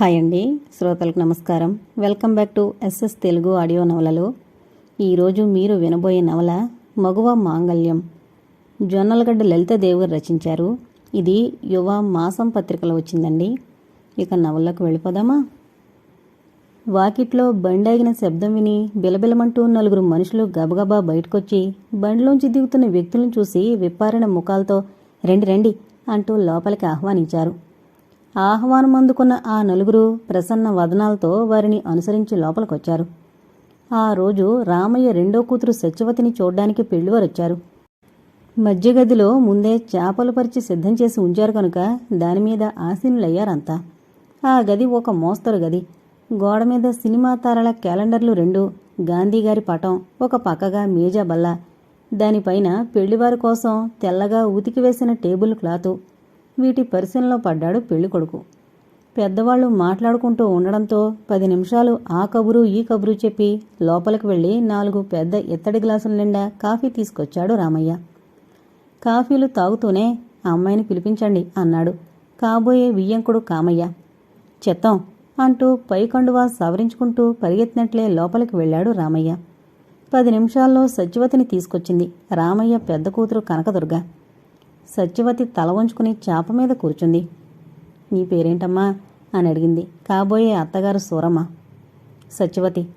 Hi అండి. శ్రోతలకు నమస్కారం. Welcome back to SS Telugu audio నవలలు. ఈరోజు మీరు వినబోయే నవల మగువ మాంగళ్యం. జొన్నలగడ్డ లలితాదేవి గారు రచించారు. ఇది యువ మాసం పత్రికలో వచ్చిందండి. ఇక నవల్లోకి వెళ్ళిపోదామా? వాకిట్లో బండాగిన శబ్దం విని బిలబిలమంటూ నలుగురు మనుషులు గబగబా బయటకొచ్చి బండిలోంచి దిగుతున్న వ్యక్తులను చూసి విప్పారిన ముఖాలతో రండి రండి అంటూ లోపలికి ఆహ్వానించారు. ఆహ్వానం అందుకున్న ఆ నలుగురు ప్రసన్న వదనాలతో వారిని అనుసరించి లోపలికొచ్చారు. ఆ రోజు రామయ్య రెండో కూతురు సత్యవతిని చూడ్డానికి పెళ్ళివారొచ్చారు మధ్య గదిలో ముందే చేపలు పరిచి సిద్ధం చేసి ఉంచారు కనుక దానిమీద ఆసీనులయ్యారంతా. ఆ గది ఒక మోస్తరు గది. గోడ మీద సినిమా తారల క్యాలెండర్లు రెండు గాంధీగారి పటం ఒక పక్కగా మేజా బల్ల. దానిపైన పెళ్ళివారి కోసం తెల్లగా ఉతికి వేసిన టేబుల్ క్లాతు వీటి పరిశీలనలో పడ్డాడు పెళ్ళికొడుకు పెద్దవాళ్ళు మాట్లాడుకుంటూ ఉండడంతో పది నిమిషాలు ఆ కబురు ఈ కబురు చెప్పి లోపలికి వెళ్ళి నాలుగు పెద్ద ఇత్తడి గ్లాసుల నిండా కాఫీ తీసుకొచ్చాడు రామయ్య. కాఫీలు తాగుతూనే అమ్మాయిని పిలిపించండి అన్నాడు కాబోయే వియ్యంకుడు కామయ్య. చెత్తం అంటూ పైకండువా సవరించుకుంటూ పరిగెత్తినట్లే లోపలికి వెళ్ళాడు రామయ్య. పది నిమిషాల్లో సత్యవతిని తీసుకొచ్చింది రామయ్య పెద్ద కూతురు కనకదుర్గ. సత్యవతి తల వంచుకుని చాప మీద కూర్చుంది. నీ పేరేంటమ్మా? అని అడిగింది కాబోయే అత్తగారు సూరమ్మ. సత్యవతి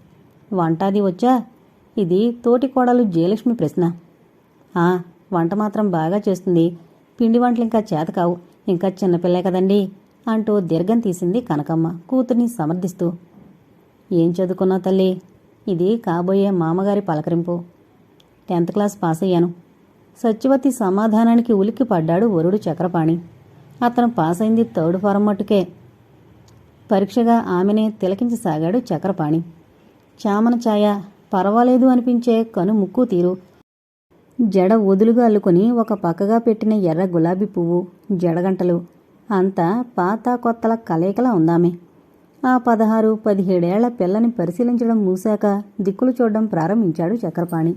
వంటాది వచ్చా? ఇది తోటి కోడలు జయలక్ష్మి ప్రశ్న. ఆ వంట మాత్రం బాగా చేస్తుంది. పిండి వంటలు ఇంకా చేత కావు. ఇంకా చిన్నపిల్లే కదండి అంటూ దీర్ఘం తీసింది కనకమ్మ కూతుర్ని సమర్థిస్తూ. ఏం చదువుకున్నావు తల్లి? ఇది కాబోయే మామగారి పలకరింపు. టెన్త్ క్లాస్ పాస్ అయ్యాను సత్యవతి సమాధానానికి ఉలిక్కి పడ్డాడు వరుడు చక్రపాణి. అతను పాస్ అయింది థర్డ్ ఫారం మట్టుకే. పరీక్షగా ఆమెనే తిలకించసాగాడు చక్రపాణి. చామన ఛాయ పర్వాలేదు అనిపించే కను ముక్కు తీరు. జడ వదులుగా అల్లుకొని ఒక పక్కగా పెట్టిన ఎర్ర గులాబీ పువ్వు జడగంటలు. అంతా పాత కొత్తల కలయికలా ఉందామె. ఆ పదహారు పదిహేడేళ్ళ పిల్లని పరిశీలించడం మూసాక దిక్కులు చూడడం ప్రారంభించాడు చక్రపాణి.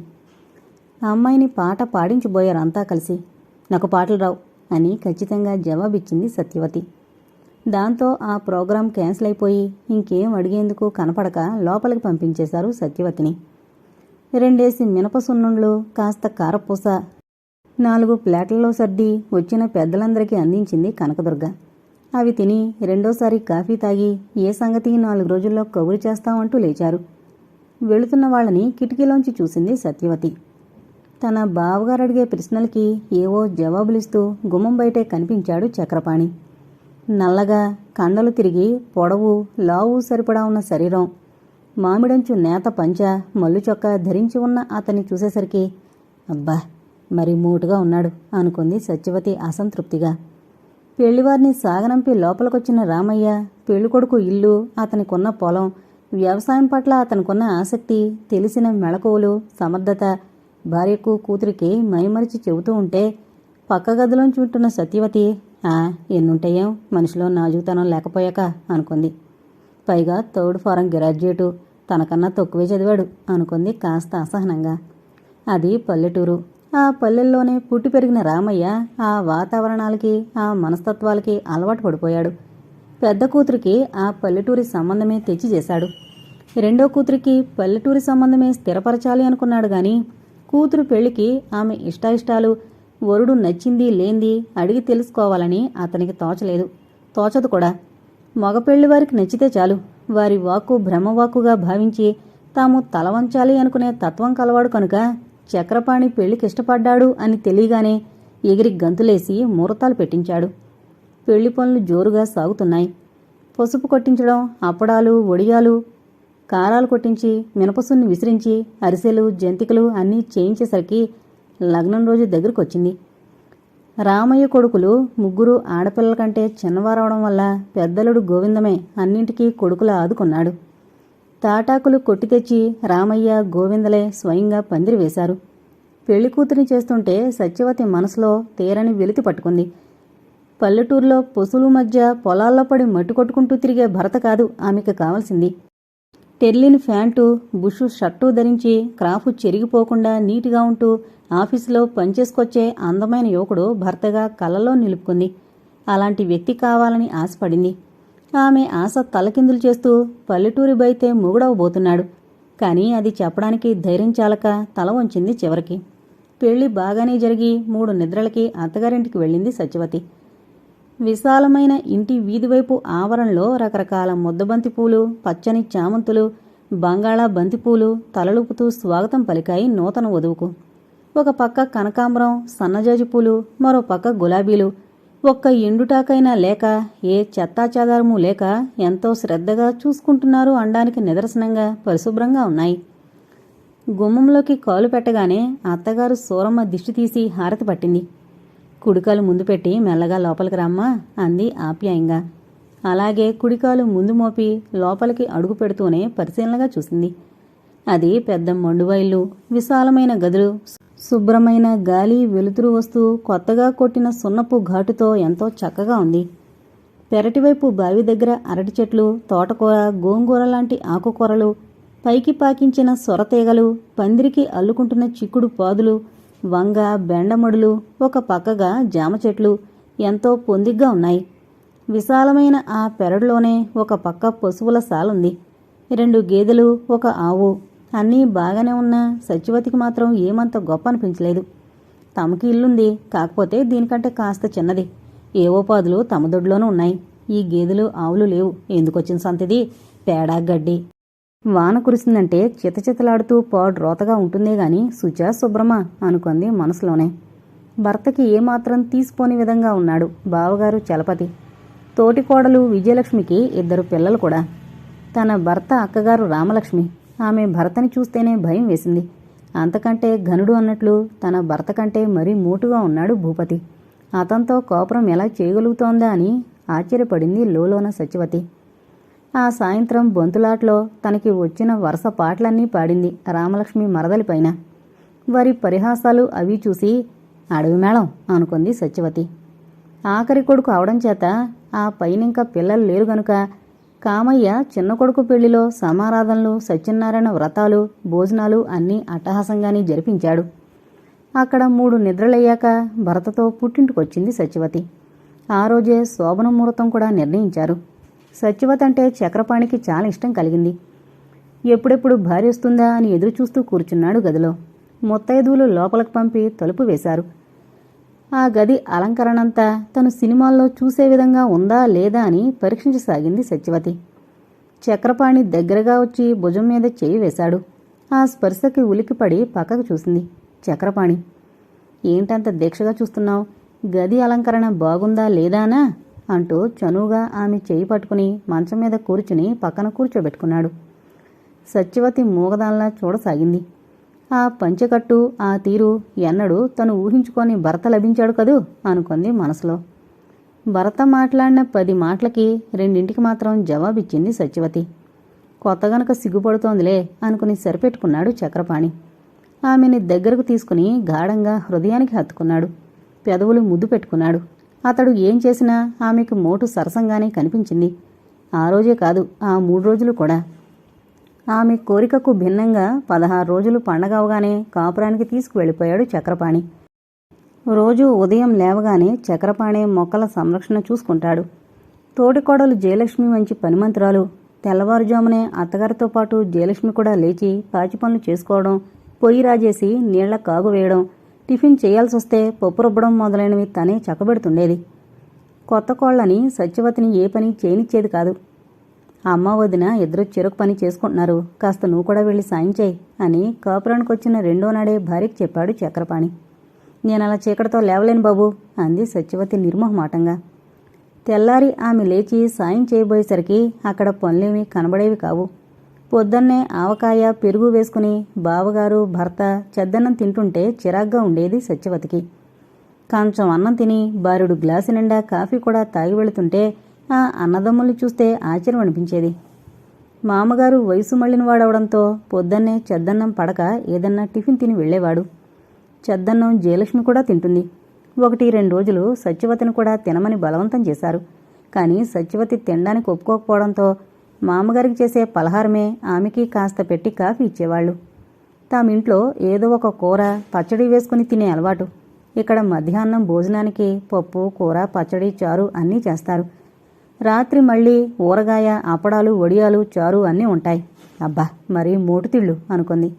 ఆ అమ్మాయిని పాట పాడించబోయారంతా కలిసి. నాకు పాటలు రావు అని ఖచ్చితంగా జవాబిచ్చింది సత్యవతి. దాంతో ఆ ప్రోగ్రాం క్యాన్సిల్ అయిపోయి ఇంకేం అడిగేందుకు కనపడక లోపలికి పంపించేశారు సత్యవతిని. రెండేసి మినపసున్నుండ్లు కాస్త కారపూస నాలుగు ప్లేట్లలో సర్ది వచ్చిన పెద్దలందరికీ అందించింది కనకదుర్గ. అవి తిని రెండోసారి కాఫీ తాగి ఏ సంగతి నాలుగు రోజుల్లో కబురు చేస్తామంటూ లేచారు. వెళుతున్న వాళ్ళని కిటికీలోంచి చూసింది సత్యవతి. తన బావగారు అడిగే ప్రశ్నలకి ఏవో జవాబులిస్తూ గుమ్మం బయటే కనిపించాడు చక్రపాణి. నల్లగా కండలు తిరిగి పొడవు లావు సరిపడా ఉన్న శరీరం. మామిడంచు నేత పంచ మల్లుచొక్కా ధరించి ఉన్న అతన్ని చూసేసరికి అబ్బా మరి మూటుగా ఉన్నాడు అనుకుంది సత్యవతి అసంతృప్తిగా. పెళ్ళివారిని సాగనంపి లోపలికొచ్చిన రామయ్య పెళ్ళికొడుకు ఇల్లు అతనికున్న పొలం వ్యవసాయం పట్ల అతనికున్న ఆసక్తి తెలిసిన మెళకువలు సమర్థత భార్యకు కూతురికి మైమరిచి చెబుతూ ఉంటే పక్క గదిలోంచి ఉంటున్న సత్యవతి ఆ ఎన్నుంటాయేం? మనిషిలో నాజుకుతనం లేకపోయాక అనుకుంది. పైగా థర్డ్ ఫారం గ్రాడ్యుయేటు తనకన్నా తక్కువే చదివాడు అనుకుంది కాస్త అసహనంగా. అది పల్లెటూరు. ఆ పల్లెల్లోనే పుట్టి పెరిగిన రామయ్య ఆ వాతావరణాలకి ఆ మనస్తత్వాలకి అలవాటు పడిపోయాడు. పెద్ద కూతురికి ఆ పల్లెటూరి సంబంధమే తెచ్చి చేశాడు. రెండో కూతురికి పల్లెటూరి సంబంధమే స్థిరపరచాలి అనుకున్నాడు గాని కూతురు పెళ్ళికి ఆమె ఇష్టాయిష్టాలు వరుడు నచ్చింది లేంది అడిగి తెలుసుకోవాలని అతనికి తోచలేదు. తోచదు కూడా. మగపెళ్ళి వారికి నచ్చితే చాలు. వారి వాక్కు భ్రమవాక్కుగా భావించి తాము తలవంచాలి అనుకునే తత్వం కలవాడు కనుక చక్రపాణి పెళ్ళికి ఇష్టపడ్డాడు అని తెలియగానే ఎగిరి గంతులేసి ముహూర్తాలు పెట్టించాడు. పెళ్ళి పనులు జోరుగా సాగుతున్నాయి. పసుపు కొట్టించడం అప్పడాలు ఒడియాలు కారాలు కొట్టించి మినపసున్ని విసిరించి అరిసెలు జంతికలు అన్నీ చేయించేసరికి లగ్నం రోజు దగ్గరకొచ్చింది. రామయ్య కొడుకులు ముగ్గురు ఆడపిల్లల కంటే చిన్నవారవడం వల్ల పెద్దలుడు గోవిందమే అన్నింటికీ కొడుకులా ఆదుకున్నాడు. తాటాకులు కొట్టి తెచ్చి రామయ్య గోవిందలే స్వయంగా పందిరి వేశారు. పెళ్ళి కూతురిని చేస్తుంటే సత్యవతి మనసులో తీరని వెలితి పట్టుకుంది. పల్లెటూరులో పశువుల మధ్య పొలాల్లో పడి మట్టి కొట్టుకుంటూ తిరిగే భరత కాదు ఆమెకు కావాల్సింది. టెర్లిన్ ఫ్యాంటు బుషు షర్టు ధరించి క్రాఫ్ చెరిగిపోకుండా నీటిగా ఉంటూ ఆఫీసులో పనిచేసుకొచ్చే అందమైన యువకుడు భర్తగా కలలో నిలుపుకుంది. అలాంటి వ్యక్తి కావాలని ఆశపడింది. ఆమె ఆశ తలకిందులు చేస్తూ పల్లెటూరి బైతే మూగుడవబోతున్నాడు. కానీ అది చెప్పడానికి ధైర్యం చాలక తల వంచింది చివరికి. పెళ్ళి బాగానే జరిగి మూడు నిద్రలకి అత్తగారింటికి వెళ్ళింది సత్యవతి. విశాలమైన ఇంటి వీధివైపు ఆవరణలో రకరకాల ముద్దబంతి పూలు పచ్చని చామంతులు బంగాళా బంతిపూలు తలలుపుతూ స్వాగతం పలికాయి నూతన వధువుకు. ఒక పక్క కనకాంబరం సన్నజాజి పూలు మరో పక్క గులాబీలు. ఒక్క ఎండుటాకైనా లేక ఏ చెత్తాచెదారము లేక ఎంతో శ్రద్ధగా చూసుకుంటున్నారు అనడానికి నిదర్శనంగా పరిశుభ్రంగా ఉన్నాయి. గుమ్మంలోకి కాలు పెట్టగానే అత్తగారు సూరమ్మ దిష్టి తీసి హారతి పట్టింది. కుడికాలు ముందు పెట్టి మెల్లగా లోపలికి రమ్మా అంది ఆప్యాయంగా. అలాగే కుడికాలు ముందు మోపి లోపలికి అడుగు పెడుతూనే పరిశీలనగా చూసింది. అది పెద్ద మండువైళ్ళు విశాలమైన గదులు శుభ్రమైన గాలి వెలుతురు వస్తూ కొత్తగా కొట్టిన సున్నపు ఘాటుతో ఎంతో చక్కగా ఉంది. పెరటివైపు బావి దగ్గర అరటి చెట్లు తోటకూర గోంగూర లాంటి ఆకుకూరలు పైకి పాకించిన సొరతీగలు పందిరికి అల్లుకుంటున్న చిక్కుడు పాదులు వంగ బెండమడులు ఒక పక్కగా జామ చెట్లు ఎంతో పొందిగ్గా ఉన్నాయి. విశాలమైన ఆ పెరడులోనే ఒక పక్క పశువుల సాలుంది. రెండు గేదెలు ఒక ఆవు. అన్నీ బాగానే ఉన్నా సత్యవతికి మాత్రం ఏమంత గొప్ప అనిపించలేదు. తమకి ఇల్లుంది కాకపోతే దీనికంటే కాస్త చిన్నది. ఏవో పాదులు తమ దొడ్లోనూ ఉన్నాయి. ఈ గేదెలు ఆవులు లేవు. ఎందుకొచ్చిన సంతది పేడ గడ్డి. వాన కురిసిందంటే చితచితలాడుతూ పాడు రోతగా ఉంటుందే గాని సుచా శుభ్రమా అనుకుంది మనసులోనే. భర్తకి ఏమాత్రం తీసిపోని విధంగా ఉన్నాడు బావగారు చలపతి. తోటి కోడలు విజయలక్ష్మికి ఇద్దరు పిల్లలు కూడా. తన భర్త అక్కగారు రామలక్ష్మి. ఆమె భర్తని చూస్తేనే భయం వేసింది. అంతకంటే ఘనుడు అన్నట్లు తన భర్త కంటే మరీ మోటుగా ఉన్నాడు భూపతి. అతనితో కోపరం ఎలా చేయగలుగుతోందా అని ఆశ్చర్యపడింది లోలోన సత్యవతి. ఆ సాయంత్రం బొంతులాట్లో తనకి వచ్చిన వరుస పాటలన్నీ పాడింది రామలక్ష్మి మరదలిపైన. వారి పరిహాసాలు అవి చూసి అడవి మేళం అనుకుంది సత్యవతి. ఆఖరి కొడుకు అవడం చేత ఆ పైనింకా పిల్లలు లేరు గనుక కామయ్య చిన్న కొడుకు పెళ్ళిలో సమారాధనలు సత్యనారాయణ వ్రతాలు భోజనాలు అన్నీ అట్టహాసంగానే జరిపించాడు. అక్కడ మూడు నిద్రలయ్యాక భరతతో పుట్టింటికొచ్చింది సత్యవతి. ఆ రోజే శోభన ముహూర్తం కూడా నిర్ణయించారు. సత్యవతి అంటే చక్రపాణికి చాలా ఇష్టం కలిగింది. ఎప్పుడెప్పుడు భార్య వస్తుందా అని ఎదురుచూస్తూ కూర్చున్నాడు గదిలో. ముత్తైదువులు లోపలికి పంపి తలుపు వేశారు. ఆ గది అలంకరణంతా తను సినిమాల్లో చూసే విధంగా ఉందా లేదా అని పరీక్షించసాగింది సత్యవతి. చక్రపాణి దగ్గరగా వచ్చి భుజం మీద చేయి వేశాడు. ఆ స్పర్శకి ఉలికిపడి పక్కకు చూసింది చక్రపాణి. ఏంటంత దీక్షగా చూస్తున్నావు? గది అలంకరణ బాగుందా లేదానా అంటూ చనువుగా ఆమె చేయి పట్టుకుని మంచం మీద కూర్చుని పక్కన కూర్చోబెట్టుకున్నాడు. సత్యవతి మూగదాన్లా చూడసాగింది. ఆ పంచెకట్టు ఆ తీరు ఎన్నడూ తను ఊహించుకొని భర్త లభించాడు కదూ? అనుకుంది మనసులో. భర్త మాట్లాడిన పది మాటలకి రెండింటికి మాత్రం జవాబిచ్చింది సత్యవతి. కొత్త గనక సిగ్గుపడుతోందిలే అనుకుని సరిపెట్టుకున్నాడు చక్రపాణి. ఆమెని దగ్గరకు తీసుకుని గాఢంగా హృదయానికి హత్తుకున్నాడు. పెదవులు ముద్దు పెట్టుకున్నాడు. అతడు ఏం చేసినా ఆమెకు మోటు సరసంగానే కనిపించింది. ఆ రోజే కాదు ఆ మూడు రోజులు కూడా. ఆమె కోరికకు భిన్నంగా పదహారు రోజులు పండగ అవగానే కాపురానికి తీసుకువెళ్ళిపోయాడు చక్రపాణి. రోజు ఉదయం లేవగానే చక్రపాణి మొక్కల సంరక్షణ చూసుకుంటాడు. తోటికోడలు జయలక్ష్మి వంటి పనిమంతురాలు. తెల్లవారుజామునే అత్తగారితో పాటు జయలక్ష్మి కూడా లేచి పాచి పనులు చేసుకోవడం పొయ్యి రాజేసి నీళ్ళ కాగు వేయడం టిఫిన్ చేయాల్సి వస్తే పప్పు రుబ్బడం మొదలైనవి తనే చక్కబెడుతుండేది. కొత్త కోళ్ళని సత్యవతిని ఏ పని చేయనిచ్చేది కాదు. అమ్మ వదిన ఇద్దరు చెరుకు పని చేసుకుంటున్నారు. కాస్త నువ్వు కూడా వెళ్ళి సాయం చేయి అని కాపురానికి వచ్చిన రెండో నాడే భార్యకి చెప్పాడు చక్రపాణి. నేను అలా చీకటితో లేవలేను బాబు అంది సత్యవతి నిర్మోహమాటంగా. తెల్లారి ఆమె లేచి సాయం చేయబోయేసరికి అక్కడ పనులేమీ కనబడేవి కావు. పొద్దున్నే ఆవకాయ పెరుగు వేసుకుని బావగారు భర్త చెద్దన్నం తింటుంటే చిరాగ్గా ఉండేది సత్యవతికి. కొంచెం అన్నం తిని బారుడు గ్లాసు నిండా కాఫీ కూడా తాగి వెళుతుంటే ఆ అన్నదమ్ముల్ని చూస్తే ఆశ్చర్యం అనిపించేది. మామగారు వయసు మళ్ళిన వాడవడంతో పొద్దున్నే చెద్దన్నం పడక ఏదన్నా టిఫిన్ తిని వెళ్ళేవాడు. చెద్దన్నం జయలక్ష్మి కూడా తింటుంది. ఒకటి రెండు రోజులు సత్యవతిని కూడా తినమని బలవంతం చేశారు. కానీ సత్యవతి తినడానికి ఒప్పుకోకపోవడంతో మామగారికి చేసే పలహారమే ఆమెకి కాస్త పెట్టి కాఫీ ఇచ్చేవాళ్ళు. తామింట్లో ఏదో ఒక కూర పచ్చడి వేసుకుని తినే అలవాటు. ఇక్కడ మధ్యాహ్నం భోజనానికి పప్పు కూర పచ్చడి చారు అన్నీ చేస్తారు. రాత్రి మళ్ళీ ఊరగాయ అప్పడాలు వడియాలు చారు అన్నీ ఉంటాయి. అబ్బా మరీ మోటుతిళ్ళు అనుకుంది.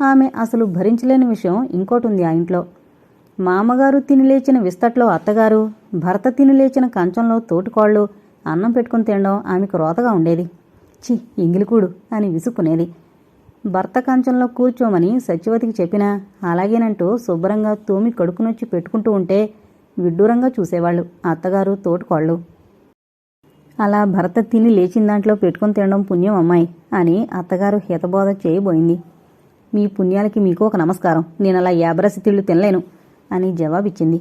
ఆమె అసలు భరించలేని విషయం ఇంకోటి ఉంది ఆ ఇంట్లో. మామగారు తిని లేచిన విస్తట్లో అత్తగారు భర్త తిని లేచిన కంచంలో తోటికోళ్ళు అన్నం పెట్టుకుని తినడం ఆమెకు రోతగా ఉండేది. చి ఇంగిలికూడు అని విసుక్కునేది. భర్త కంచంలో కూర్చోమని సత్యవతికి చెప్పినా అలాగేనంటూ శుభ్రంగా తోమి కడుకునొచ్చి పెట్టుకుంటూ ఉంటే విడ్డూరంగా చూసేవాళ్ళు అత్తగారు తోటికోళ్ళు. అలా భర్త తిని లేచిన దాంట్లో పెట్టుకుని తినడం పుణ్యం అమ్మాయి అని అత్తగారు హితబోధ చేయబోయింది. మీ పుణ్యాలకి మీకు ఒక నమస్కారం నేను అలా యాబరసి తిళ్ళు తినలేను అని జవాబిచ్చింది.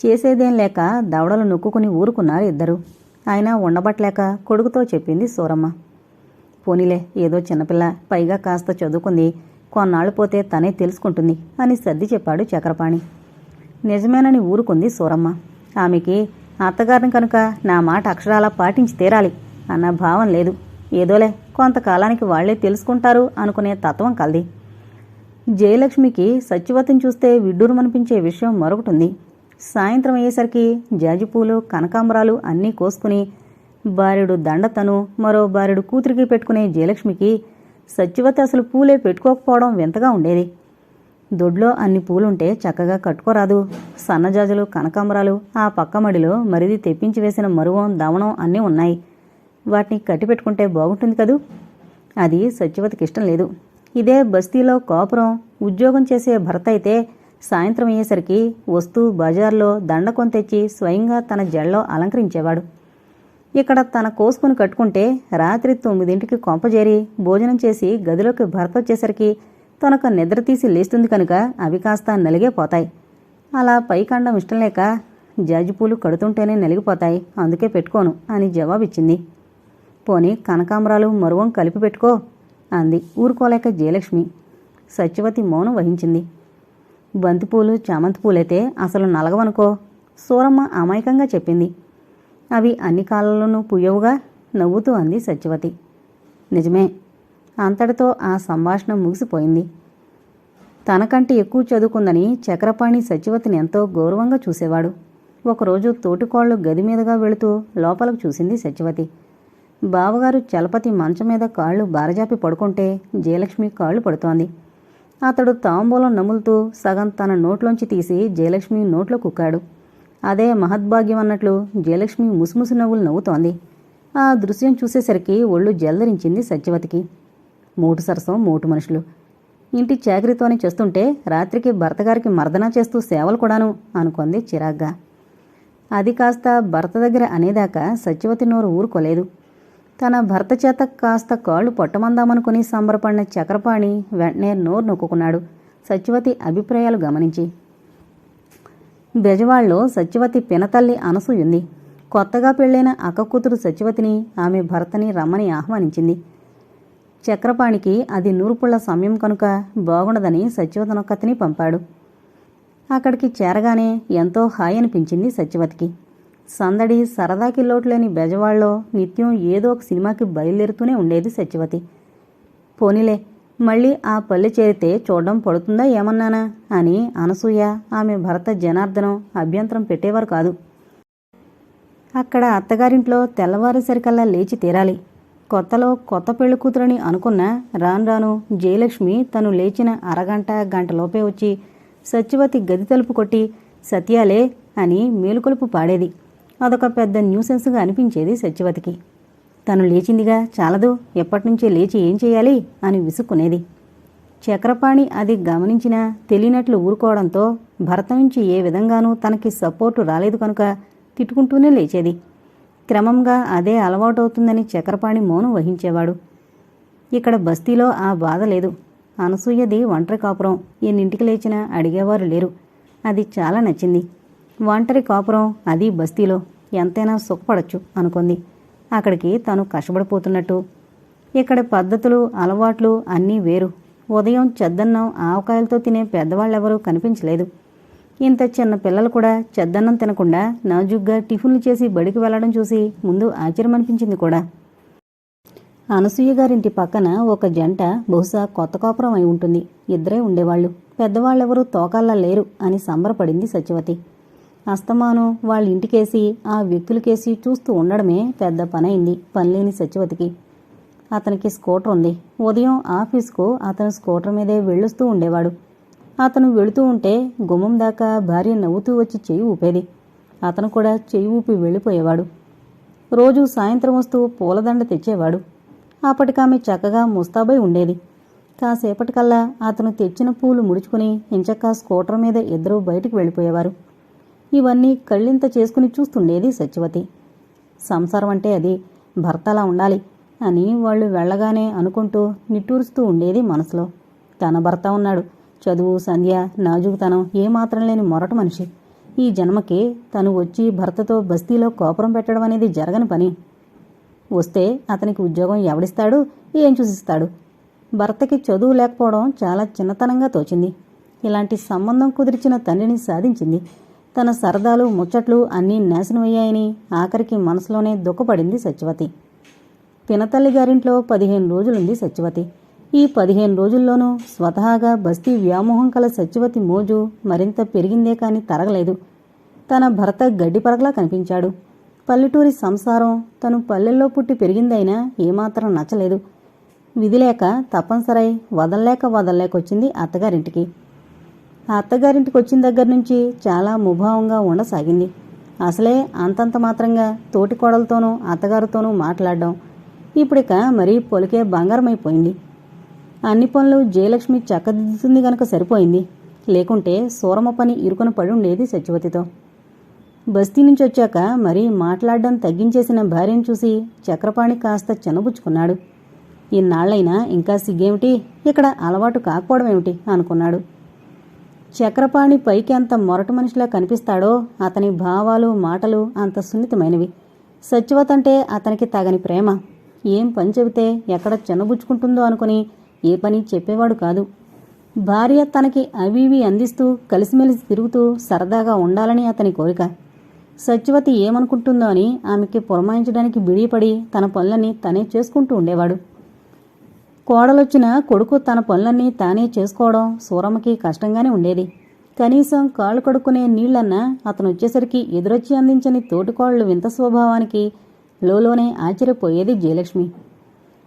చేసేదేం లేక దవడలు నొక్కుకుని ఊరుకున్నారు ఇద్దరు. ఆయన ఉండబట్టలేక కొడుకుతో చెప్పింది సూరమ్మ. పోనీలే ఏదో చిన్నపిల్ల పైగా కాస్త చదువుకుంది. కొన్నాళ్ళు పోతే తనే తెలుసుకుంటుంది అని సర్ది చెప్పాడు చక్రపాణి. నిజమేనని ఊరుకుంది సూరమ్మ. ఆమెకి అత్తగారిని కనుక నా మాట అక్షరాలా పాటించి తీరాలి అన్న భావం లేదు. ఏదోలే కొంతకాలానికి వాళ్ళే తెలుసుకుంటారు అనుకునే తత్వం కలది. జయలక్ష్మికి సత్యవతిని చూస్తే విడ్డూరమనిపించే విషయం మరొకటి ఉంది సాయంత్రం అయ్యేసరికి జాజిపూలు కనకాంబరాలు అన్నీ కోసుకుని బారెడు దండతను మరో బారెడు కూతురికి పెట్టుకునే జయలక్ష్మికి సత్యవతి అసలు పూలే పెట్టుకోకపోవడం వింతగా ఉండేది. దొడ్లో అన్ని పూలుంటే చక్కగా కట్టుకోరాదు. సన్నజాజులు కనకాంబరాలు ఆ పక్క మడిలో మరిది తెప్పించి వేసిన మరువం దవనం అన్నీ ఉన్నాయి. వాటిని కట్టి పెట్టుకుంటే బాగుంటుంది కదూ? అది సత్యవతికి ఇష్టం లేదు. ఇదే బస్తీలో కాపురం ఉద్యోగం చేసే భర్త అయితే సాయంత్రం అయ్యేసరికి వస్తూ బజార్లో దండకొని తెచ్చి స్వయంగా తన జడలో అలంకరించేవాడు. ఇక్కడ తన కోసుకుని కట్టుకుంటే రాత్రి తొమ్మిదింటికి కొంపజేరి భోజనం చేసి గదిలోకి భర్త వచ్చేసరికి తనకు నిద్ర తీసి లేస్తుంది కనుక అవి కాస్త నలిగే పోతాయి. అలా పైకండం ఇష్టం లేక జాజిపూలు కడుతుంటేనే నలిగిపోతాయి. అందుకే పెట్టుకోను అని జవాబిచ్చింది. పోనీ కనకాంబరాలు మరువం కలిపి పెట్టుకో అంది. ఊరుకోలేక జయలక్ష్మి. సత్యవతి మౌనం వహించింది. బంతిపూలు చామంతి పూలైతే అసలు నలగవనుకో సూరమ్మ అమాయకంగా చెప్పింది. అవి అన్ని కాలాల్లోనూ పుయ్యవుగా నవ్వుతూ అంది సత్యవతి. నిజమే అంతటితో ఆ సంభాషణ ముగిసిపోయింది. తనకంటే ఎక్కువ చదువుకుందని చక్రపాణి సత్యవతిని ఎంతో గౌరవంగా చూసేవాడు. ఒకరోజు తోటికోళ్ళు గది మీదుగా వెళుతూ లోపలకు చూసింది సత్యవతి. బావగారు చలపతి మంచం మీద కాళ్ళు బారజాపి పడుకుంటే జయలక్ష్మి కాళ్ళు పడుతోంది. అతడు తాంబూలం నములుతూ సగం తన నోట్లోంచి తీసి జయలక్ష్మి నోట్లో కుక్కాడు. అదే మహద్భాగ్యం అన్నట్లు జయలక్ష్మి ముసుముసు నవ్వులు నవ్వుతోంది. ఆ దృశ్యం చూసేసరికి ఒళ్ళు జల్దరించింది సత్యవతికి. మూటు సరసం మూటు మనుషులు. ఇంటి చాకరితోనే చేస్తుంటే రాత్రికి భర్తగారికి మర్దనా చేస్తూ సేవలు కూడాను అనుకుంది చిరాగ్గా. అది కాస్త భర్త దగ్గర అనేదాకా సత్యవతి నోరు ఊరుకోలేదు. తన భర్త చేత కాస్త కాళ్ళు పొట్టమందామనుకుని సంబరపడిన చక్రపాణి వెంటనే నోరు నొక్కుకున్నాడు. సత్యవతి అభిప్రాయాలు గమనించి బెజవాడలో సత్యవతి పినతల్లి అనసూయుంది కొత్తగా పెళ్ళైన అక్క కూతురు సత్యవతిని ఆమె భర్తని రమ్మని ఆహ్వానించింది. చక్రపాణికి అది నూరుపుళ్ళ సమయం కనుక బాగుండదని సత్యవతనొక్కతిని పంపాడు. అక్కడికి చేరగానే ఎంతో హాయి అనిపించింది సత్యవతికి. సందడి సరదాకి లోటులేని బెజవాడలో నిత్యం ఏదో ఒక సినిమాకి బయలుదేరుతూనే ఉండేది సత్యవతి. పోనీలే మళ్ళీ ఆ పల్లె చేరితే చూడడం పడుతుందా ఏమన్నానా అని అనసూయ ఆమె భర్త జనార్దనం అభ్యంతరం పెట్టేవారు కాదు. అక్కడ అత్తగారింట్లో తెల్లవారేసరికల్లా లేచి తీరాలి. కొత్తలో కొత్త పెళ్ళి కూతురని అనుకున్న రాను రాను జయలక్ష్మి తను లేచిన అరగంట గంటలోపే వచ్చి సత్యవతి గది తలుపు కొట్టి సత్యాలే అని మేలుకొలుపు పాడేది. అదొక పెద్ద న్యూసెన్స్గా అనిపించేది సత్యవతికి. తను లేచిందిగా చాలదు ఎప్పటినుంచే లేచి ఏం చేయాలి? అని విసుక్కునేది. చక్రపాణి అది గమనించినా తెలియనట్లు ఊరుకోవడంతో భర్త నుంచి ఏ విధంగానూ తనకి సపోర్టు రాలేదు కనుక తిట్టుకుంటూనే లేచేది. క్రమంగా అదే అలవాటవుతుందని చక్రపాణి మౌనం వహించేవాడు. ఇక్కడ బస్తీలో ఆ బాధ లేదు. అనసూయది ఒంటరి కాపురం. ఎన్నింటికి లేచినా అడిగేవారు లేరు. అది చాలా నచ్చింది. ఒంటరి కాపురం అది బస్తీలో. ఎంతైనా సుఖపడచ్చు అనుకుంది. అక్కడికి తను కష్టపడిపోతున్నట్టు. ఇక్కడ పద్ధతులు అలవాట్లు అన్నీ వేరు. ఉదయం చెద్దన్నం ఆవకాయలతో తినే పెద్దవాళ్ళెవరూ కనిపించలేదు. ఇంత చిన్న పిల్లలు కూడా చెద్దన్నం తినకుండా నాజుగ్గా టిఫిన్లు చేసి బడికి వెళ్ళడం చూసి ముందు ఆశ్చర్యమనిపించింది కూడా. అనసూయ గారింటి పక్కన ఒక జంట బహుశా కొత్త కాపురం అయి ఉంటుంది. ఇద్దరే ఉండేవాళ్ళు. పెద్దవాళ్ళెవరూ తోకాల్లా లేరు అని సంబరపడింది సత్యవతి. అస్తమానం వాళ్ళ ఇంటికేసి ఆ వ్యక్తులకేసి చూస్తూ ఉండడమే పెద్ద పనైంది పనిలేని సత్యవతికి. అతనికి స్కూటర్ ఉంది. ఉదయం ఆఫీస్కు అతను స్కూటర్ మీదే వెళ్ళొస్తూ ఉండేవాడు. అతను వెళుతూ ఉంటే గుమ్మం దాకా భార్య నవ్వుతూ వచ్చి చెయ్యి ఊపేది. అతను కూడా చెయ్యి ఊపి వెళ్ళిపోయేవాడు. రోజు సాయంత్రం వస్తూ పూలదండ తెచ్చేవాడు. అప్పటికామె చక్కగా ముస్తాబై ఉండేది. కాసేపటికల్లా అతను తెచ్చిన పూలు ముడుచుకుని ఇంచక్క స్కూటర్ మీద ఇద్దరూ బయటికి వెళ్ళిపోయేవారు. ఇవన్నీ కళ్ళింత చేసుకుని చూస్తుండేది సత్యవతి. సంసారం అంటే అది భర్తలా ఉండాలి అని వాళ్ళు వెళ్ళగానే అనుకుంటూ నిట్టూరుస్తూ ఉండేది మనసులో. తన భర్త ఉన్నాడు. చదువు సంధ్య నాజుకుతనం ఏమాత్రం లేని మొరటు మనిషి. ఈ జన్మకి తను వచ్చి భర్తతో బస్తీలో కోపురం పెట్టడం అనేది జరగని పని. వస్తే అతనికి ఉద్యోగం ఎవడిస్తాడు? ఏం చూసిస్తాడు? భర్తకి చదువు లేకపోవడం చాలా చిన్నతనంగా తోచింది. ఇలాంటి సంబంధం కుదిర్చిన తండ్రిని సాధించింది. తన సరదాలు ముచ్చట్లు అన్నీ నాశనమయ్యాయని ఆఖరికి మనసులోనే దుఃఖపడింది సత్యవతి. పినతల్లి గారింట్లో పదిహేను రోజులుంది సత్యవతి. ఈ పదిహేను రోజుల్లోనూ స్వతహాగా బస్తీ వ్యామోహం కల సత్యవతి మోజు మరింత పెరిగిందే కాని తరగలేదు. తన భర్త గడ్డిపరగలా కనిపించాడు. పల్లెటూరి సంసారం తను పల్లెల్లో పుట్టి పెరిగిందైనా ఏమాత్రం నచ్చలేదు. విధిలేక తప్పనిసరై వదల్లేక వదల్లేకొచ్చింది అత్తగారింటికి. అత్తగారింటికి వచ్చిన దగ్గర నుంచి చాలా ముభావంగా ఉండసాగింది. అసలే అంతంత మాత్రంగా తోటి కోడలతోనూ అత్తగారితోనూ మాట్లాడడం ఇప్పుడిక మరీ పొలికే బంగారమైపోయింది. అన్ని పనులు జయలక్ష్మి చక్కదిద్దుతుంది గనక సరిపోయింది. లేకుంటే సూరమ్మ పని ఇరుకున పడి ఉండేది సత్యవతితో. బస్తీ నుంచి వచ్చాక మరీ మాట్లాడడం తగ్గించేసిన భార్యను చూసి చక్రపాణి కాస్త చిన్నబుచ్చుకున్నాడు ఇన్నాళ్ళైనా ఇంకా సిగ్గేమిటి? ఇక్కడ అలవాటు కాకపోవడం ఏమిటి అనుకున్నాడు. చక్రపాణి పైకి అంత మొరటు మనిషిలా కనిపిస్తాడో అతని భావాలు మాటలు అంత సున్నితమైనవి. సత్యవత అంటే అతనికి తగని ప్రేమ. ఏం పని చెబితే ఎక్కడ చిన్నబుచ్చుకుంటుందో అనుకుని ఏ పని చెప్పేవాడు కాదు. భార్య తనకి అవి ఇవి అందిస్తూ కలిసిమెలిసి తిరుగుతూ సరదాగా ఉండాలని అతని కోరిక. సత్యవతి ఏమనుకుంటుందో అని ఆమెకి పురమాయించడానికి బిడిపడి తన పనులని తనే చేసుకుంటూ ఉండేవాడు. కోడలొచ్చిన కొడుకు తన పనులన్నీ తానే చేసుకోవడం సూరమ్మకి కష్టంగానే ఉండేది. కనీసం కాళ్ళు కడుక్కునే నీళ్ళన్నా అతను వచ్చేసరికి ఎదురొచ్చి అందించని తోటికోళ్ళు వింత స్వభావానికి లోలోనే ఆశ్చర్యపోయేది జయలక్ష్మి.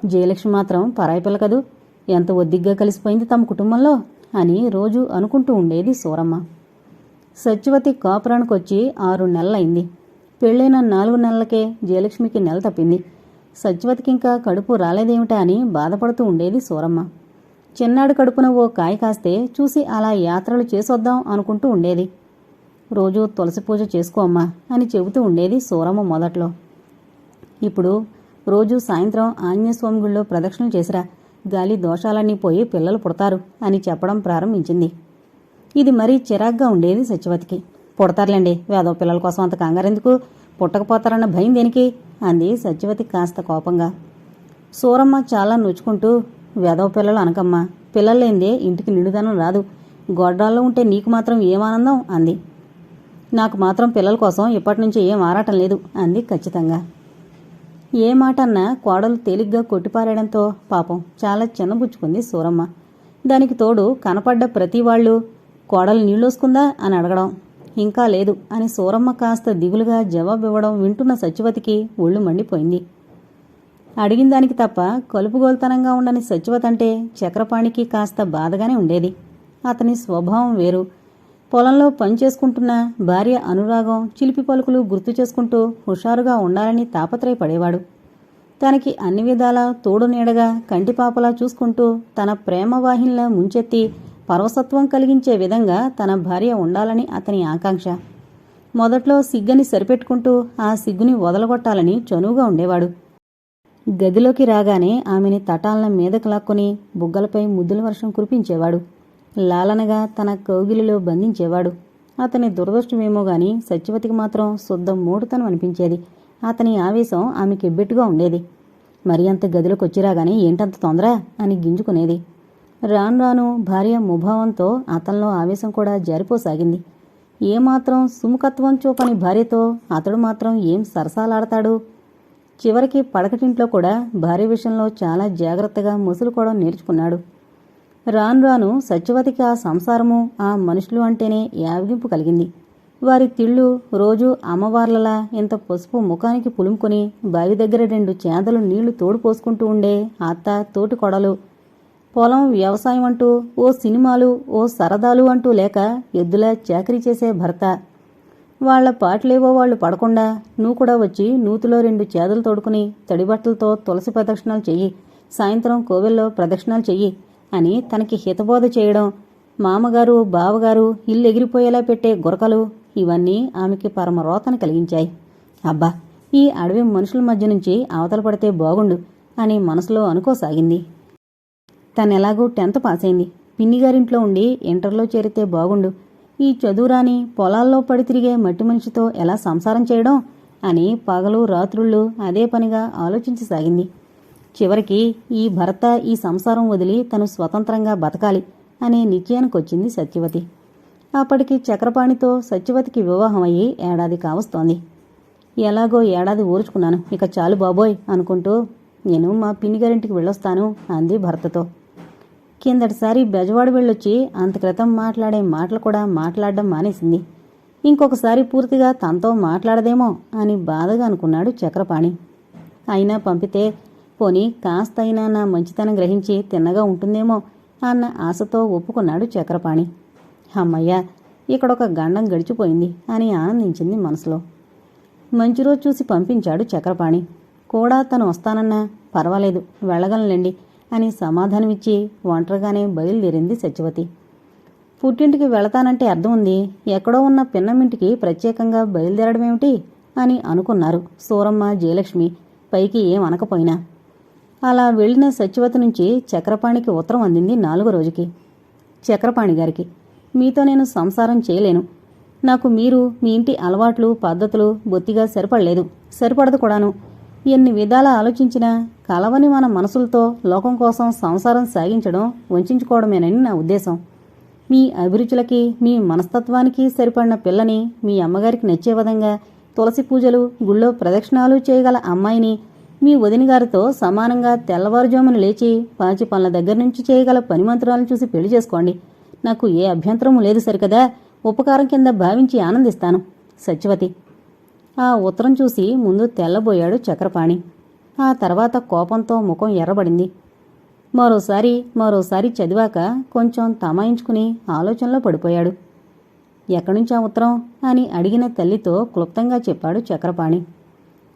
జయలక్ష్మి మాత్రం పరాయి పిల్ల కదూ ఎంత ఒద్దిగ్గా కలిసిపోయింది తమ కుటుంబంలో అని రోజు అనుకుంటూ ఉండేది సూరమ్మ. సత్యవతి కాపురానికి వచ్చి ఆరు నెలలైంది. పెళ్ళైన నాలుగు నెలలకే జయలక్ష్మికి నెల తప్పింది. సత్యవతికి ఇంకా కడుపు రాలేదేమిటా అని బాధపడుతూ ఉండేది సూరమ్మ. చిన్నాడు కడుపున ఓ కాయ కాస్తే చూసి అలా యాత్రలు చేసొద్దాం అనుకుంటూ ఉండేది. రోజూ తులసి పూజ చేసుకో అమ్మా అని చెబుతూ ఉండేది సూరమ్మ మొదట్లో. ఇప్పుడు రోజు సాయంత్రం ఆంజనేయస్వామి గుళ్ళో ప్రదక్షిణలు చేసిరా. గాలి దోషాలన్నీ పోయి పిల్లలు పుడతారు అని చెప్పడం ప్రారంభించింది. ఇది మరీ చిరాగ్గా ఉండేది సత్యవతికి పుడతారులేండి వేదో పిల్లల కోసం అంత కంగారెందుకు? పుట్టకపోతారన్న భయం దేనికి? అంది సత్యవతి కాస్త కోపంగా. సూరమ్మ చాలా నొచ్చుకుంటూ వెదవ పిల్లలు అనకమ్మా పిల్లలేందే ఇంటికి నిండుదనం రాదు. గొడ్రాల్లో ఉంటే నీకు మాత్రం ఏం ఆనందం? అంది. నాకు మాత్రం పిల్లల కోసం ఇప్పటి నుంచి ఏం ఆరాటం లేదు అంది ఖచ్చితంగా. ఏ మాట అన్నా కోడలు తేలిగ్గా కొట్టిపారేయడంతో పాపం చాలా చిన్నబుచ్చుకుంది సూరమ్మ. దానికి తోడు కనపడ్డ ప్రతి వాళ్ళు కోడలు నీళ్ళోసుకుందా అని అడగడం. ఇంకా లేదు అని సూరమ్మ కాస్త దిగులుగా జవాబివ్వడం వింటున్న సచివతికి ఒళ్ళు మండిపోయింది. అడిగిన దానికి తప్ప కలుపుగోల్తనంగా ఉండని సత్యవతి అంటే చక్రపాణికి కాస్త బాధగానే ఉండేది. అతని స్వభావం వేరు. పొలంలో పనిచేసుకుంటున్న భార్య అనురాగం చిలిపి పలుకులు గుర్తు చేసుకుంటూ హుషారుగా ఉండాలని తాపత్రయపడేవాడు. తనకి అన్ని విధాలా తోడు నీడగా కంటిపాపలా చూసుకుంటూ తన ప్రేమవాహినిలా ముంచెత్తి పరవసత్వం కలిగించే విధంగా తన భార్య ఉండాలని అతని ఆకాంక్ష. మొదట్లో సిగ్గని సరిపెట్టుకుంటూ ఆ సిగ్గుని వదలగొట్టాలని చనువుగా ఉండేవాడు. గదిలోకి రాగానే ఆమెని తటాలన మీదకు లాక్కొని బుగ్గలపై ముద్దుల వర్షం కురిపించేవాడు. లాలనగా తన కౌగిలిలో బంధించేవాడు. అతని దురదృష్టమేమో గాని సత్యవతికి మాత్రం శుద్ధం మూడుతనం అనిపించేది. అతని ఆవేశం ఆమెకి ఎబ్బెట్టుగా ఉండేది. మరి అంత గదిలోకి వచ్చిరాగానే ఏంటంత తొందర? అని గింజుకునేది. రాను రాను భార్య ముభావంతో అతనిలో ఆవేశం కూడా జారిపోసాగింది. ఏమాత్రం సుముఖత్వం చూపని భార్యతో అతడు మాత్రం ఏం సరసాలాడతాడు? చివరికి పడకటింట్లో కూడా భార్య విషయంలో చాలా జాగ్రత్తగా ముసులుకోవడం నేర్చుకున్నాడు. రాను రాను సత్యవతికి ఆ సంసారము ఆ మనుషులు అంటేనే యావగింపు కలిగింది. వారి తిళ్ళు రోజు అమ్మవార్లలా ఇంత పసుపు ముఖానికి పులుముకొని బావి దగ్గర రెండు చేదలు నీళ్ళు తోడు పోసుకుంటూ ఉండే అత్త తోటి కొడలు పొలం వ్యవసాయం అంటూ ఓ సినిమాలు ఓ సరదాలు అంటూ లేక ఎద్దులా చాకరీ చేసే భర్త. వాళ్ళ పాటలేవో వాళ్ళు పడకుండా నువ్వు కూడా వచ్చి నూతిలో రెండు చేదలు తోడుకుని తడిబట్టలతో తులసి ప్రదక్షిణాలు చెయ్యి సాయంత్రం కోవెల్లో ప్రదక్షిణాలు చెయ్యి అని తనకి హితబోధ చేయడం మామగారు బావగారు ఇల్లు ఎగిరిపోయేలా పెట్టే గురకలు ఇవన్నీ ఆమెకి పరమరోతను కలిగించాయి. అబ్బా ఈ అడవి మనుషుల మధ్య నుంచి అవతల పడితే బాగుండు అని మనసులో అనుకోసాగింది. తను ఎలాగో టెన్త్ పాస్ అయింది పిన్నిగారింట్లో ఉండి ఇంటర్లో చేరితే బాగుండు. ఈ చదువురాని పొలాల్లో పడి తిరిగే మట్టి మనిషితో ఎలా సంసారం చేయడం అని పగలు రాత్రుళ్ళు అదే పనిగా ఆలోచించసాగింది చివరికి ఈ భర్త ఈ సంసారం వదిలి తను స్వతంత్రంగా బతకాలి అనే నిశ్చయానికొచ్చింది సత్యవతి. అప్పటికి చక్రపాణితో సత్యవతికి వివాహం అయ్యి ఏడాది కావస్తోంది. ఎలాగో ఏడాది ఊరుచుకున్నాను. ఇక చాలు బాబోయ్ అనుకుంటూ నేను మా పిన్నిగారింటికి వెళ్ళొస్తాను అంది భర్తతో. కిందటిసారి బెజవాడు వెళ్ళొచ్చి అంత క్రితం మాట్లాడే మాటలు కూడా మాట్లాడడం మానేసింది. ఇంకొకసారి పూర్తిగా తనతో మాట్లాడదేమో అని బాధగా అనుకున్నాడు చక్రపాణి. అయినా పంపితే పోనీ కాస్త అయినా నా మంచితనం గ్రహించి తిన్నగా ఉంటుందేమో అన్న ఆశతో ఒప్పుకున్నాడు చక్రపాణి. అమ్మయ్య ఇక్కడొక గండం గడిచిపోయింది అని ఆనందించింది మనసులో. మంచి రోజు చూసి పంపించాడు చక్రపాణి. కూడా తను వస్తానన్నా పర్వాలేదు వెళ్ళగలనండి అని సమాధానమిచ్చి ఒంటరిగానే బయలుదేరింది సత్యవతి. పుట్టింటికి వెళతానంటే అర్థం ఉంది. ఎక్కడో ఉన్న పిన్నమింటికి ప్రత్యేకంగా బయలుదేరడమేమిటి అని అనుకున్నారు సూరమ్మ జయలక్ష్మి. పైకి ఏం అనకపోయినా. అలా వెళ్ళిన సత్యవతి నుంచి చక్రపాణికి ఉత్తరం అందింది నాలుగో రోజుకి. చక్రపాణి గారికి మీతో నేను సంసారం చేయలేను. నాకు మీరు మీ ఇంటి అలవాట్లు పద్ధతులు బొత్తిగా సరిపడలేదు. సరిపడదు కూడాను. ఎన్ని విధాలా ఆలోచించినా కలవని మన మనసులతో లోకం కోసం సంసారం సాగించడం వంచుకోవడమేనని నా ఉద్దేశం. మీ అభిరుచులకి మీ మనస్తత్వానికి సరిపడిన పిల్లని మీ అమ్మగారికి నచ్చే విధంగా తులసి పూజలు గుళ్ళో ప్రదక్షిణాలు చేయగల అమ్మాయిని మీ వదిన గారితో సమానంగా తెల్లవారుజామున లేచి పాచి పనుల దగ్గర నుంచి చేయగల పనిమంతురాలను చూసి పెళ్ళి చేసుకోండి. నాకు ఏ అభ్యంతరము లేదు సరికదా. ఉపకారం కింద భావించి ఆనందిస్తాను. సత్యవతి ఆ ఉత్తరం చూసి ముందు తెల్లబోయాడు చక్రపాణి. ఆ తర్వాత కోపంతో ముఖం ఎర్రబడింది. మరోసారి మరోసారి చదివాక కొంచెం తమాయించుకుని ఆలోచనలో పడిపోయాడు. ఎక్కడ్నుంచి ఆ ఉత్తరం? అని అడిగిన తల్లితో క్లుప్తంగా చెప్పాడు చక్రపాణి.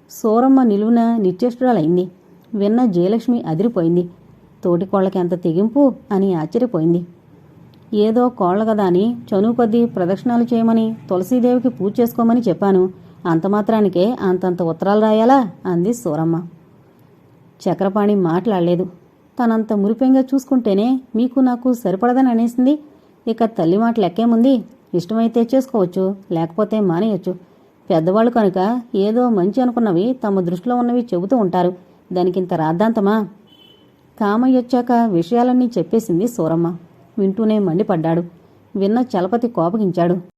సూరమ్మ నిలువున నిశ్చేష్టురాలైంది. విన్న జయలక్ష్మి అదిరిపోయింది. తోటి కోళ్ళకెంత తెగింపు అని ఆశ్చర్యపోయింది. ఏదో కోళ్ళ కదా అని చనువు కొద్దీ ప్రదక్షిణాలు చేయమని తులసీదేవికి పూజ చేసుకోమని చెప్పాను. అంత మాత్రానికే అంతంత ఉత్తరాలు రాయాలా? అంది సూరమ్మ. చక్రపాణి మాట్లాడలేదు. తనంత మురిపెంగా చూసుకుంటేనే మీకు నాకు సరిపడదని అనేసింది. ఇక తల్లి మాట లెక్కేముంది ఇష్టమైతే చేసుకోవచ్చు లేకపోతే మానేయచ్చు. పెద్దవాళ్ళు కనుక ఏదో మంచి అనుకున్నవి తమ దృష్టిలో ఉన్నవి చెబుతూ ఉంటారు. దానికింత రాద్ధాంతమా? కామయ్యొచ్చాక విషయాలన్నీ చెప్పేసింది సూరమ్మ. వింటూనే మండిపడ్డాడు. విన్న చలపతి కోపగించాడు.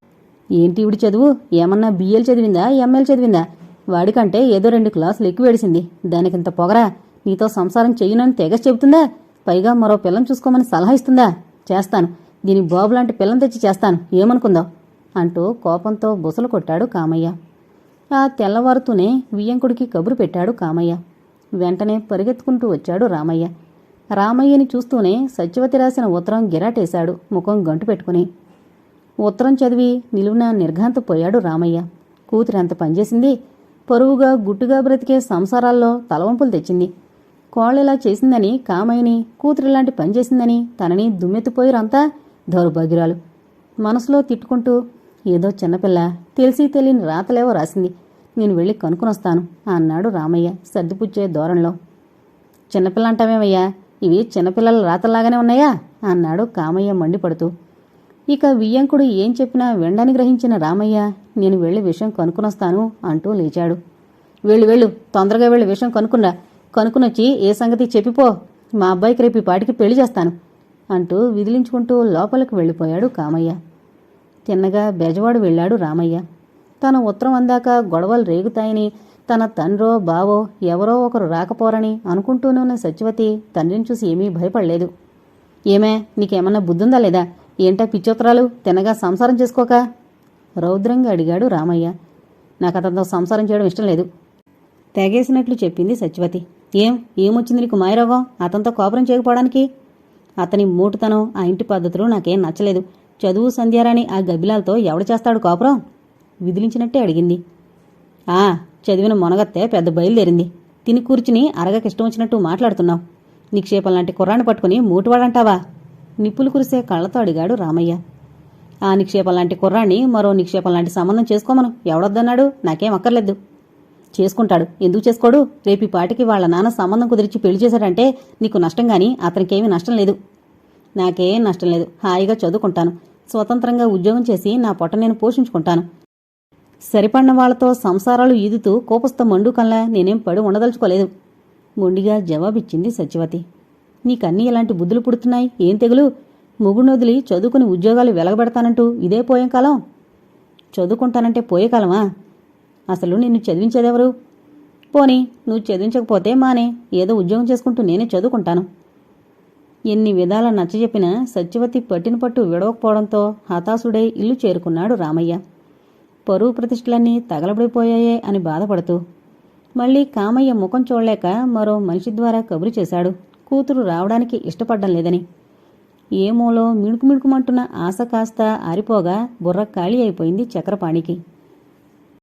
ఏంటి ఇవిడి చదువు? ఏమన్నా బిఎల్ చదివిందా? ఎంఎల్ చదివిందా? వాడికంటే ఏదో రెండు క్లాసులు ఎక్కువ దానికింత పొగరా? నీతో సంసారం చెయ్యనని తెగస్ చెబుతుందా? పైగా మరో పిల్లని చూసుకోమని సలహా ఇస్తుందా? చేస్తాను. దీని బాబు లాంటి పిల్లని తెచ్చి చేస్తాను. ఏమనుకుందాం? అంటూ కోపంతో బుసలు కొట్టాడు కామయ్య. ఆ తెల్లవారుతూనే వియ్యంకుడికి కబురు పెట్టాడు కామయ్య. వెంటనే పరిగెత్తుకుంటూ వచ్చాడు రామయ్య. రామయ్యని చూస్తూనే సత్యవతి రాసిన ఉత్తరం గిరాటేశాడు. ముఖం గంటు పెట్టుకుని. ఉత్తరం చదివి నిలువున నిర్ఘాంతపోయాడు రామయ్య. కూతురెంత పనిచేసింది. పొరువుగా గుట్టుగా బ్రతికే సంసారాల్లో తలవంపులు తెచ్చింది. కోళ్ళెలా చేసిందని కామయ్యని కూతురిలాంటి పని చేసిందని తనని దుమ్మెత్తిపోయిరంతా దౌర్భాగ్యురాలు. మనసులో తిట్టుకుంటూ ఏదో చిన్నపిల్ల తెలిసి తెలియని రాతలేవో రాసింది. నేను వెళ్ళి కనుక్కొనొస్తాను అన్నాడు రామయ్య సర్దిపుచ్చే ధోరణిలో. చిన్నపిల్ల అంటామేమయ్యా ఇవి చిన్నపిల్లల రాతల్లాగానే ఉన్నాయా? అన్నాడు కామయ్య మండిపడుతూ. ఇక వియ్యంకుడు ఏం చెప్పినా వెండని గ్రహించిన రామయ్య నేను వెళ్ళి విషయం కనుక్కునొస్తాను అంటూ లేచాడు. వెళ్ళు వెళ్ళు తొందరగా వెళ్ళి విషయం కనుక్కున్నా కనుక్కునొచ్చి ఏ సంగతి చెప్పిపో. మా అబ్బాయికి రేపు పాటికి పెళ్ళి చేస్తాను అంటూ విదిలించుకుంటూ లోపలికి వెళ్ళిపోయాడు కామయ్య. తిన్నగా బెజవాడు వెళ్ళాడు రామయ్య. తన ఉత్తరం అందాక గొడవలు రేగుతాయని తన తండ్రో బావో ఎవరో ఒకరు రాకపోరని అనుకుంటూనే ఉన్న సత్యవతి తండ్రిని చూసి ఏమీ భయపడలేదు. ఏమే నీకేమన్నా బుద్ధుందా లేదా? ఏంటా పిచ్చోత్తరాలు? తినగా సంసారం చేసుకోక? రౌద్రంగా అడిగాడు రామయ్య. నాకు అతనితో సంసారం చేయడం ఇష్టం లేదు. తెగేసినట్లు చెప్పింది సత్యవతి. ఏం? ఏమొచ్చింది నీకు మాయరోగం? అతనితో కోపరం చేయకపోవడానికి? అతని మూటుతనం ఆ ఇంటి పద్ధతులు నాకేం నచ్చలేదు. చదువు సంధ్యారాణి ఆ గబ్బిలాలతో ఎవడు చేస్తాడు కోపరం? విదిలించినట్టే అడిగింది. ఆ చదివిన మొనగత్తే పెద్ద బయలుదేరింది. తిని కూర్చుని అరగకిష్టం వచ్చినట్టు మాట్లాడుతున్నావు. నిక్షేపం లాంటి కుర్రాన్ని పట్టుకుని మూటివాడంటావా? నిప్పులు కురిసే కళ్ళతో అడిగాడు రామయ్య. ఆ నిక్షేపం లాంటి కుర్రాన్ని మరో నిక్షేపం లాంటి సంబంధం చేసుకోమను. ఎవడొద్దన్నాడు? నాకేం అక్కర్లేదు. చేసుకుంటాడు. ఎందుకు చేసుకోడు? రేపు పాటికి వాళ్ళ నాన్న సంబంధం కుదిరించి పెళ్ళి చేశాడంటే నీకు నష్టం గాని అతనికేమీ నష్టం లేదు. నాకేం నష్టం లేదు. హాయిగా చదువుకుంటాను. స్వతంత్రంగా ఉద్యోగం చేసి నా పొట్ట నేను పోషించుకుంటాను. సరిపడిన వాళ్ళతో సంసారాలు ఈదుతూ కోపస్థ మండు కల్లా నేనేం పడి ఉండదలుచుకోలేదు. మొండిగా జవాబిచ్చింది సత్యవతి. నీకన్నీ ఇలాంటి బుద్ధులు పుడుతున్నాయి? ఏం తెగులు? మొగుడు చదువుకుని ఉద్యోగాలు వెలగబెడతానంటూ ఇదే పోయే కాలం చదువుకుంటానంటే పోయే కాలమా అసలు నిన్ను చదివించేదెవరు? పోనీ నువ్వు చదివించకపోతే మానే ఏదో ఉద్యోగం చేసుకుంటూ నేనే చదువుకుంటాను. ఎన్ని విధాల నచ్చజెప్పినా సత్యవతి పట్టిన పట్టు విడవకపోవడంతో హతాశుడై ఇల్లు చేరుకున్నాడు రామయ్య. పరువు ప్రతిష్టలన్నీ తగలబడిపోయాయే అని బాధపడుతూ. మళ్ళీ కామయ్య ముఖం చూడలేక మరో మనిషి ద్వారా కబురు చేశాడు. కూతురు రావడానికి ఇష్టపడ్డం లేదని. ఏమోలో మిణుకు మిణుకుమంటున్న ఆశ కాస్త ఆరిపోగా బుర్ర ఖాళీ అయిపోయింది చక్రపాణికి.